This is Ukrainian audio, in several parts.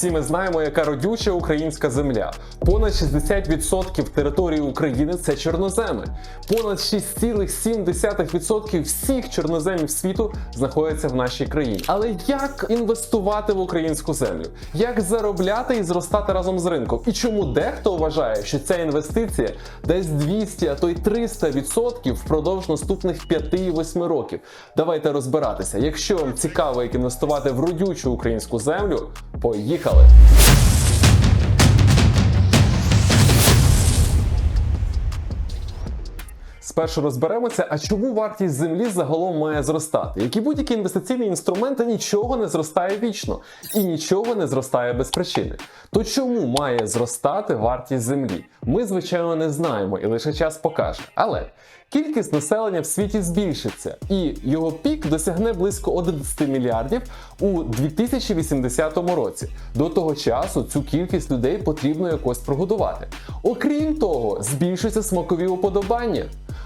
Всі ми знаємо, яка родюча українська земля. Понад 60% території України це чорноземи. Понад 6,7% всіх чорноземів світу знаходяться в нашій країні. Але як інвестувати в українську землю? Як заробляти і зростати разом з ринком? І чому дехто вважає, що ця інвестиція дасть 200, а то й 300% впродовж наступних 5-8 років? Давайте розбиратися. Якщо вам цікаво, як інвестувати в родючу українську землю, поїхали! Спершу розберемося, а чому вартість землі загалом має зростати? Як і будь-які інвестиційні інструменти, нічого не зростає вічно і нічого не зростає без причини. То чому має зростати вартість землі? Ми, звичайно, не знаємо, і лише час покаже. Але кількість населення в світі збільшиться, і його пік досягне близько 11 мільярдів у 2080 році. До того часу цю кількість людей потрібно якось прогодувати. Окрім того, збільшуються смакові уподобання.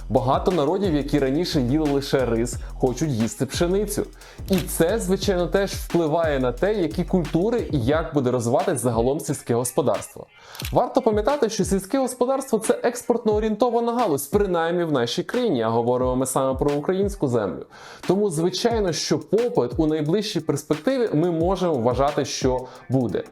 Багато народів, які раніше їли лише рис, хочуть їсти пшеницю. І це, звичайно, теж впливає на те, які культури і як буде розвиватись загалом сільське господарство. Варто пам'ятати, що сільське господарство це експортно орієнтована галузь, принаймні в нашій країні, а говоримо ми саме про українську землю. Тому, звичайно, що попит у найближчій перспективі ми можемо вважати, що буде.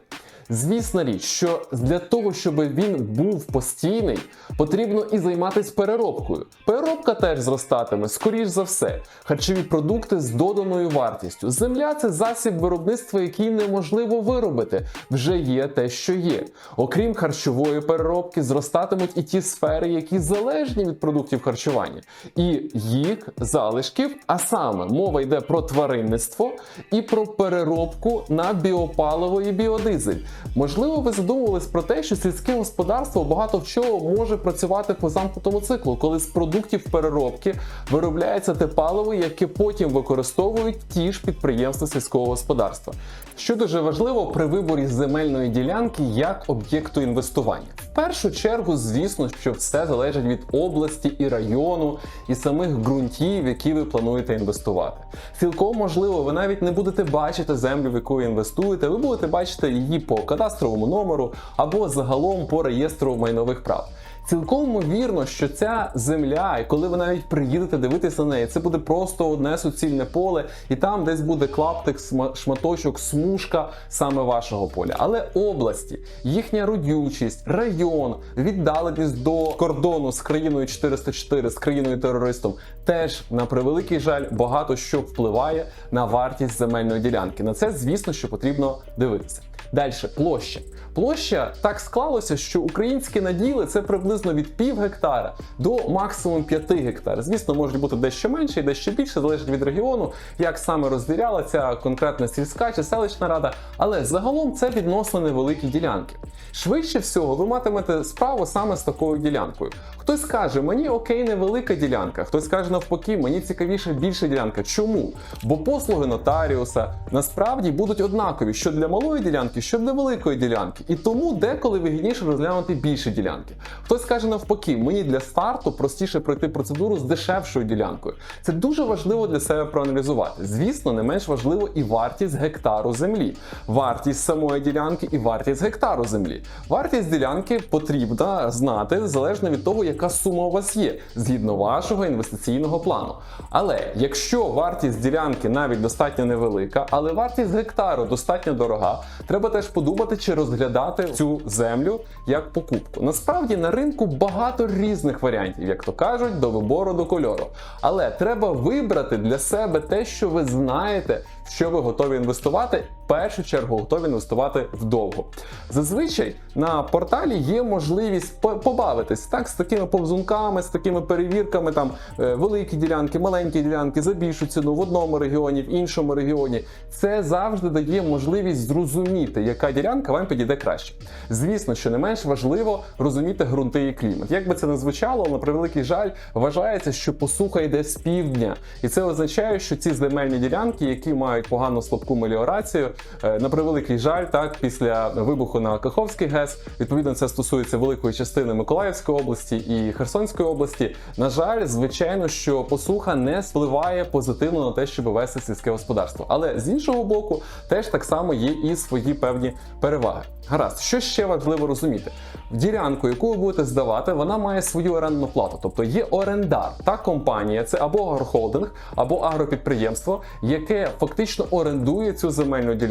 Звісна річ, що для того, щоб він був постійний, потрібно і займатися переробкою. Переробка теж зростатиме, скоріш за все. Харчові продукти з доданою вартістю. Земля це засіб виробництва, який неможливо виробити. Вже є те, що є. Окрім харчової переробки, зростатимуть і ті сфери, які залежні від продуктів харчування, і їх залишків. А саме мова йде про тваринництво і про переробку на біопаливо і біодизель. Можливо, ви задумувались про те, що сільське господарство багато в чого може працювати по замкнутому циклу, коли з продуктів переробки виробляється те паливо, яке потім використовують ті ж підприємства сільського господарства. Що дуже важливо при виборі земельної ділянки як об'єкту інвестування. В першу чергу, звісно, що все залежить від області і району, і самих ґрунтів, які ви плануєте інвестувати. Цілком можливо, ви навіть не будете бачити землю, в яку інвестуєте, ви будете бачити її по кадастровому номеру або загалом по реєстру майнових прав. Цілком ймовірно, що ця земля, і коли ви навіть приїдете дивитися на неї, це буде просто одне суцільне поле, і там десь буде клаптик, шматочок, смужка саме вашого поля. Але області, їхня родючість, район, віддаленість до кордону з країною 404, з країною терористом, теж на превеликий жаль багато що впливає на вартість земельної ділянки. На це, звісно, що потрібно дивитися. Далі площа. Площа так склалося, що українські наділи це приблизно від пів гектара до максимум 5 гектар. Звісно, може бути дещо менше і дещо більше, залежить від регіону, як саме розділяла конкретна сільська чи селищна рада. Але загалом це відносно невеликі ділянки. Швидше всього, ви матимете справу саме з такою ділянкою. Хтось скаже, мені окей, невелика ділянка, хтось скаже навпаки, мені цікавіше більша ділянка. Чому? Бо послуги нотаріуса насправді будуть однакові що для малої ділянки, що для великої ділянки. І тому деколи вигідніше розглянути більше ділянки. Хтось скаже навпаки, мені для старту простіше пройти процедуру з дешевшою ділянкою. Це дуже важливо для себе проаналізувати. Звісно, не менш важливо і вартість гектару землі, вартість самої ділянки і вартість гектару землі. Вартість ділянки потрібно знати залежно від того, яка сума у вас є згідно вашого інвестиційного плану. Але якщо вартість ділянки навіть достатньо невелика, але вартість гектару достатньо дорога, треба теж подумати, чи розглядати цю землю як покупку. Насправді на ринку багато різних варіантів, як то кажуть, до вибору до кольору. Але треба вибрати для себе те, що ви знаєте, в що ви готові інвестувати. Першу чергу готові інвестувати вдовго. Зазвичай на порталі є можливість побавитись так з такими повзунками, з такими перевірками, там е, великі ділянки, маленькі ділянки за більшу ціну в одному регіоні, в іншому регіоні. Це завжди дає можливість зрозуміти, яка ділянка вам підійде краще. Звісно, що не менш важливо розуміти ґрунти і клімат. Як би це не звучало, на превеликий жаль, вважається, що посуха йде з півдня, і це означає, що ці земельні ділянки, які мають погану слабку меліорацію, На превеликий жаль, так після вибуху на Каховський ГЕС, відповідно, це стосується великої частини Миколаївської області і Херсонської області. На жаль, звичайно, що посуха не впливає позитивно на те, щоб вести сільське господарство. Але з іншого боку, теж так само є і свої певні переваги. Гаразд, що ще важливо розуміти? Ділянку, яку ви будете здавати, вона має свою орендну плату, тобто є орендар. Та компанія це або агрохолдинг, або агропідприємство, яке фактично орендує цю земельну ділянку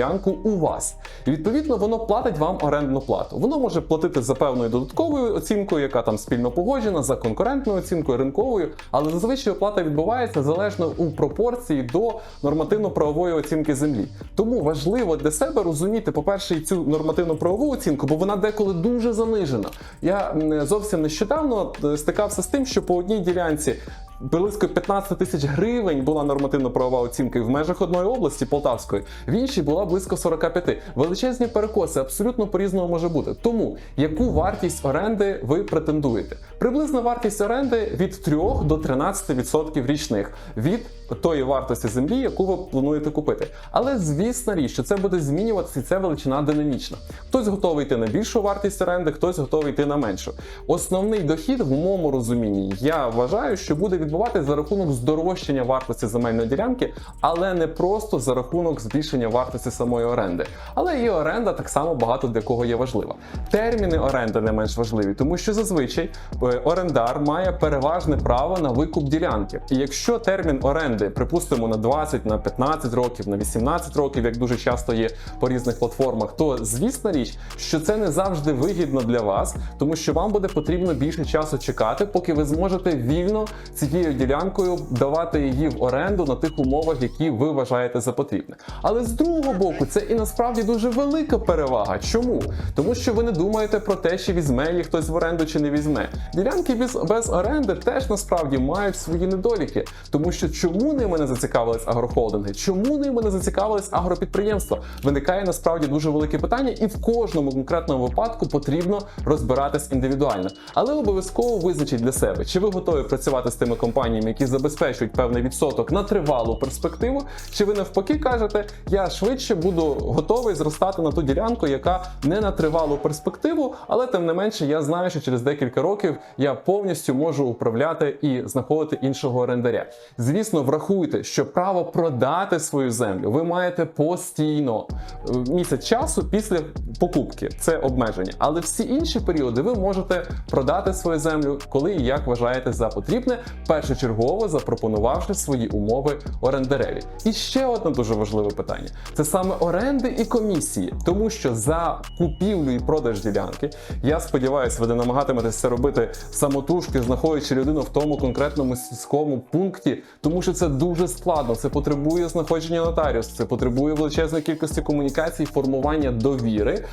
у вас. І відповідно воно платить вам орендну плату. Воно може платити за певною додатковою оцінкою, яка там спільно погоджена, за конкурентною оцінкою, ринковою, але зазвичай оплата відбувається залежно у пропорції до нормативно-правової оцінки землі. Тому важливо для себе розуміти, по-перше, цю нормативно-правову оцінку, бо вона деколи дуже занижена. Я зовсім нещодавно е, стикався з тим, що по одній ділянці. Близько 15 тисяч гривень була нормативно-правова оцінка в межах одної області Полтавської, в іншій була близько 45. Величезні перекоси абсолютно по-різному може бути. Тому яку вартість оренди ви претендуєте? Приблизна вартість оренди від 3 до 13% річних від тої вартості землі, яку ви плануєте купити. Але звісна річ, що це буде змінюватися, і це величина динамічна. Хтось готовий йти на більшу вартість оренди, хтось готовий йти на меншу. Основний дохід в моєму розумінні я вважаю, що буде відбуватися за рахунок здорожчання вартості земельної ділянки, але не просто за рахунок збільшення вартості самої оренди. Але і оренда так само багато для кого є важлива. Терміни оренди не менш важливі, тому що зазвичай е, орендар має переважне право на викуп ділянки. І якщо термін оренди, припустимо, на 20, на 15 років, на 18 років, як дуже часто є по різних платформах, то звісна річ, що це не завжди вигідно для вас, тому що вам буде потрібно більше часу чекати, поки ви зможете вільно цією ділянкою давати її в оренду на тих умовах, які ви вважаєте за потрібне. Але з другого боку, це і насправді дуже велика перевага. Чому? Тому що ви не думаєте про те, чи візьме її хтось в оренду чи не візьме. Ділянки без, без оренди теж насправді мають свої недоліки, тому що чому ними не зацікавились агрохолдинги? Чому ними не зацікавились агропідприємства? Виникає насправді дуже велике питання, і в кожному конкретному випадку потрібно розбиратись індивідуально. Але обов'язково визначіть для себе, чи ви готові працювати з тими компаніями, які забезпечують певний відсоток на тривалу перспективу, чи ви навпаки кажете, я швидше буду готовий зростати на ту ділянку, яка не на тривалу перспективу, але тим не менше я знаю, що через декілька років я повністю можу управляти і знаходити іншого орендаря. Звісно, врахуйте, що право продати свою землю ви маєте постійно е, місяць часу після покупки. Це обмеження. Але всі інші періоди ви можете продати свою землю, коли і як вважаєте за потрібне, першочергово запропонувавши свої умови орендареві. І ще одне дуже важливе питання: це саме оренди і комісії, тому що за купівлю і продаж ділянки, я сподіваюся, ви не намагатиметеся робити самотужки, знаходячи людину в тому конкретному сільському пункті, тому що це дуже складно. Це потребує знаходження нотаріуса, це потребує величезної кількості комунікацій, формування довіри.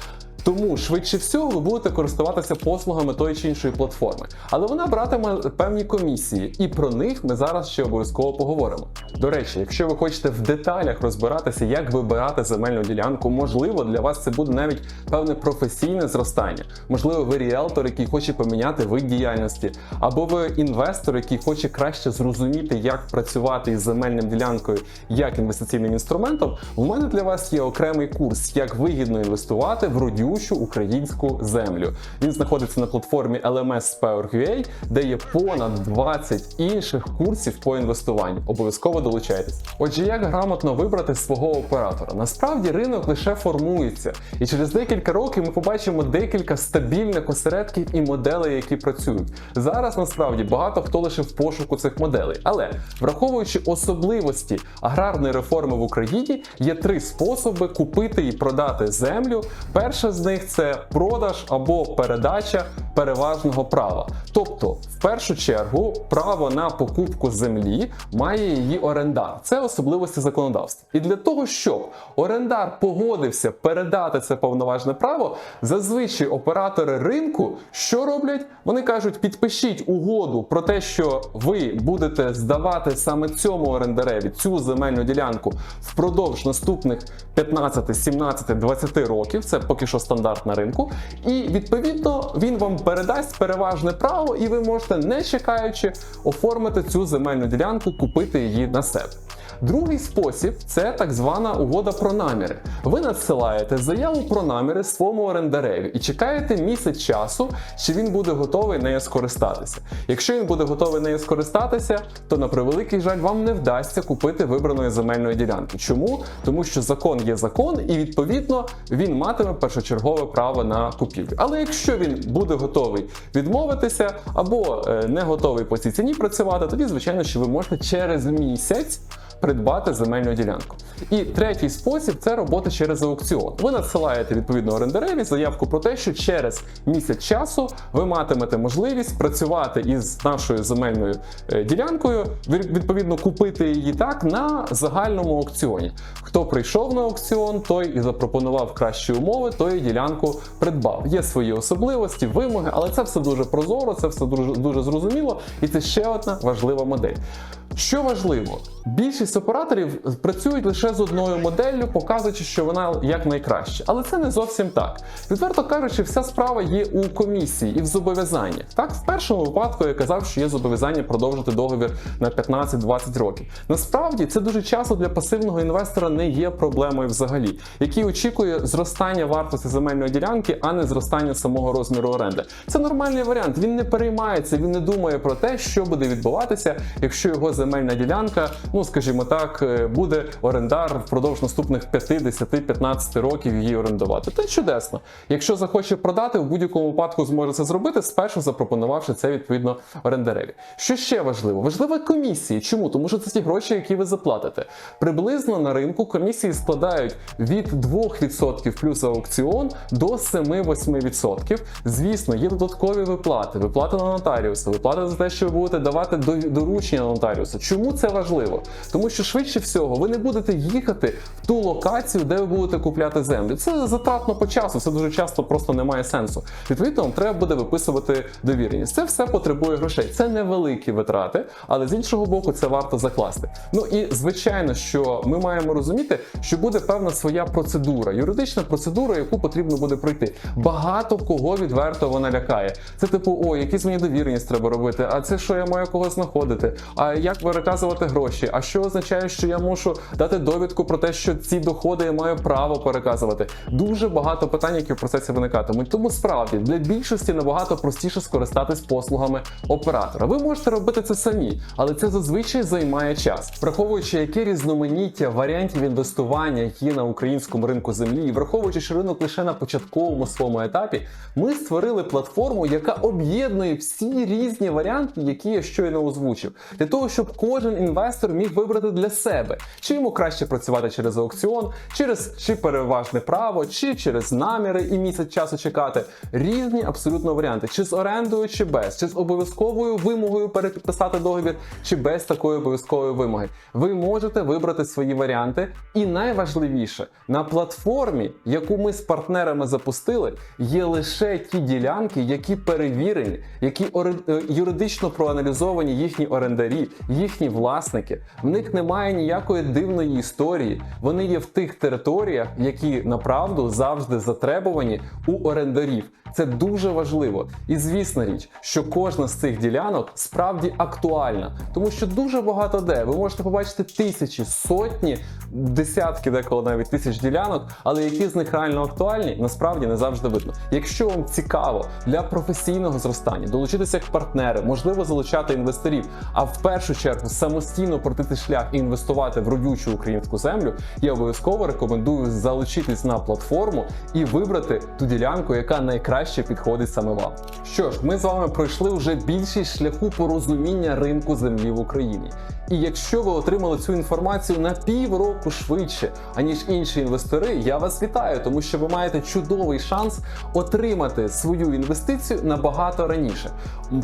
Тому швидше всього ви будете користуватися послугами тої чи іншої платформи, але вона братиме певні комісії, і про них ми зараз ще обов'язково поговоримо. До речі, якщо ви хочете в деталях розбиратися, як вибирати земельну ділянку, можливо, для вас це буде навіть певне професійне зростання. Можливо, ви ріелтор, який хоче поміняти вид діяльності, або ви інвестор, який хоче краще зрозуміти, як працювати із земельним ділянкою як інвестиційним інструментом. У мене для вас є окремий курс, як вигідно інвестувати в родючу українську землю. Він знаходиться на платформі LMS Power.ua, де є понад 20 інших курсів по інвестуванню. Обов'язково долучайтесь. Отже, як грамотно вибрати свого оператора? Насправді ринок лише формується, і через декілька років ми побачимо декілька стабільних осередків і моделей, які працюють. Зараз насправді багато хто лише в пошуку цих моделей. Але враховуючи особливості аграрної реформи в Україні, є три способи купити і продати землю. Перша з них це продаж або передача переважного права. Тобто, в першу чергу, право на покупку землі має її орендар. Це особливості законодавства. І для того, щоб орендар погодився передати це повноважне право, зазвичай оператори ринку що роблять? Вони кажуть, підпишіть угоду про те, що ви будете здавати саме цьому орендареві цю земельну ділянку впродовж наступних 15, 17, 20 років. Це поки що стандарт на ринку. І відповідно він вам передасть переважне право, і ви можете, не чекаючи, оформити цю земельну ділянку, купити її на себе. Другий спосіб це так звана угода про наміри. Ви надсилаєте заяву про наміри своєму орендареві і чекаєте місяць часу, чи він буде готовий нею скористатися. Якщо він буде готовий нею скористатися, то на превеликий жаль вам не вдасться купити вибраної земельної ділянки. Чому? Тому що закон є закон, і відповідно він матиме першочергове право на купівлю. Але якщо він буде готовий відмовитися або е, не готовий по цій ціні працювати, тоді звичайно, що ви можете через місяць. Придбати земельну ділянку. І третій спосіб це робота через аукціон. Ви надсилаєте відповідно орендареві заявку про те, що через місяць часу ви матимете можливість працювати із нашою земельною е, ділянкою, відповідно купити її так на загальному аукціоні. Хто прийшов на аукціон, той і запропонував кращі умови, той і ділянку придбав. Є свої особливості, вимоги, але це все дуже прозоро, це все дуже, дуже зрозуміло, і це ще одна важлива модель. Що важливо, більшість операторів працюють лише з одною моделлю, показуючи, що вона як найкраще. Але це не зовсім так. Відверто кажучи, вся справа є у комісії і в зобов'язаннях. Так, в першому випадку я казав, що є зобов'язання продовжити договір на 15-20 років. Насправді це дуже часто для пасивного інвестора не є проблемою взагалі, який очікує зростання вартості земельної ділянки, а не зростання самого розміру оренди. Це нормальний варіант. Він не переймається, він не думає про те, що буде відбуватися, якщо його земельна ділянка, ну скажімо так, е, буде орендар впродовж наступних 5, 10, 15 років її орендувати. Це чудесно. Якщо захоче продати, в будь-якому випадку зможе це зробити, спершу запропонувавши це відповідно орендареві. Що ще важливо? Важлива комісії. Чому? Тому що це ті гроші, які ви заплатите. Приблизно на ринку комісії складають від 2% плюс аукціон до 7-8%. Звісно, є додаткові виплати, виплати на нотаріуса, виплати за те, що ви будете давати доручення на нотаріуса. Чому це важливо? Тому що швидше всього ви не будете їхати в ту локацію, де ви будете купляти землю. Це затратно по часу, це дуже часто просто не має сенсу. Відповідно, вам треба буде виписувати довіреність. Це все потребує грошей. Це невеликі витрати, але з іншого боку, це варто закласти. Ну і звичайно, що ми маємо розуміти, що буде певна своя процедура, юридична процедура, яку потрібно буде пройти. Багато кого відверто вона лякає. Це типу, о, якісь мені довіреність треба робити. А це що я маю когось знаходити? А як переказувати гроші? А що означає, що я мушу дати довідку про те, що ці доходи я маю право переказувати? Дуже багато питань, які в процесі виникатимуть. Тому справді для більшості набагато простіше скористатись послугами оператора. Ви можете робити це самі, але це зазвичай займає час, враховуючи, яке різноманіття варіантів інвестування є на українському ринку землі, і враховуючи, що ринок лише на початковому своєму етапі, ми створили платформу, яка об'єднує всі різні варіанти, які я щойно озвучив, для того, щоб кожен інвестор міг вибрати для себе, чи йому краще працювати через аукціон, через чи переважне право, чи через наміри і місяць часу чекати. Різні абсолютно варіанти, чи з орендою, чи без, чи з обов'язковою вимогою перепідписати договір, чи без такої обов'язкової вимоги. Ви можете вибрати свої варіанти, і найважливіше на платформі, яку ми з партнерами запустили, є лише ті ділянки, які перевірені, які е, юридично проаналізовані їхні орендарі, їхні власники. В них немає ніякої дивної історії. Вони є в тих територіях, які направду завжди затребувані у орендарів. Це дуже важливо. І звісна річ, що кожна з цих ділянок справді актуальна, тому що дуже багато де ви можете побачити тисячі, сотні, десятки, деколи навіть тисяч ділянок, але які з них реально актуальні, насправді не завжди видно. Якщо вам цікаво для професійного зростання долучитися як партнери, можливо залучати інвесторів, а в першу чергу самостійно протити шлях і інвестувати в родючу українську землю, я обов'язково рекомендую залучитись на платформу і вибрати ту ділянку, яка найкраще підходить саме вам. Що ж, ми з вами пройшли вже більшість шляху порозуміння ринку землі в Україні. І якщо ви отримали цю інформацію на півроку швидше, аніж інші інвестори, я вас вітаю, тому що ви маєте чудовий шанс отримати свою інвестицію набагато раніше.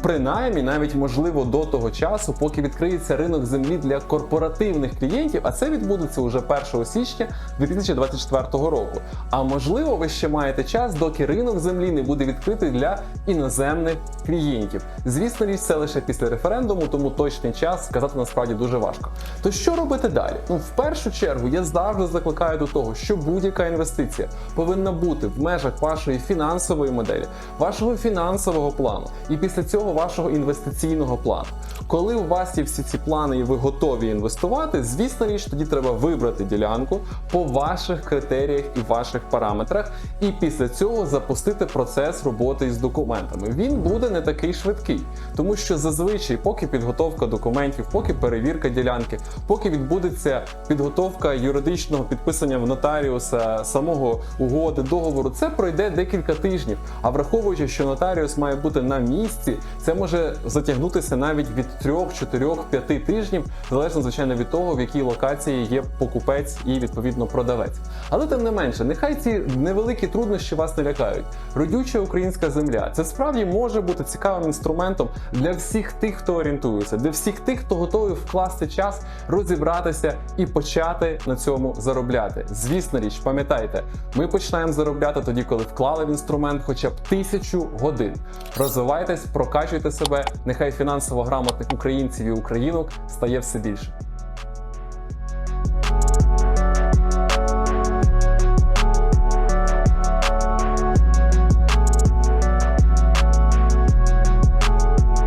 Принаймні, навіть можливо до того часу, поки відкриється ринок землі для корпоративних клієнтів, а це відбудеться уже 1 січня 2024 року. А можливо, ви ще маєте час, доки ринок землі не буде відкритий для іноземних клієнтів. Звісно, річ це лише після референдуму, тому точний час сказати насправді дуже важко. То що робити далі? Ну, в першу чергу, я завжди закликаю до того, що будь-яка інвестиція повинна бути в межах вашої фінансової моделі, вашого фінансового плану, і після цього вашого інвестиційного плану. Коли у вас є всі ці плани і ви готові інвестувати, звісно річ, тоді треба вибрати ділянку по ваших критеріях і ваших параметрах, і після цього запустити процес роботи із документами. Він буде не такий швидкий, тому що зазвичай, поки підготовка документів, поки перевірка ділянки, поки відбудеться підготовка юридичного підписання в нотаріуса самого угоди, договору, це пройде декілька тижнів. А враховуючи, що нотаріус має бути на місці, це може затягнутися навіть від 3, 4, 5 тижнів, залежно звичайно від того, в якій локації є покупець і відповідно продавець. Але тим не менше, нехай ці невеликі труднощі вас не лякають. Родюча українська земля це справді може бути цікавим інструментом для всіх тих, хто орієнтується, для всіх тих, хто готовий вкласти час, розібратися і почати на цьому заробляти. Звісно річ, пам'ятайте, ми починаємо заробляти тоді, коли вклали в інструмент хоча б тисячу годин. Розвивайтесь, прокачуйте себе. Нехай фінансово грамотних українців і українок стає все більше.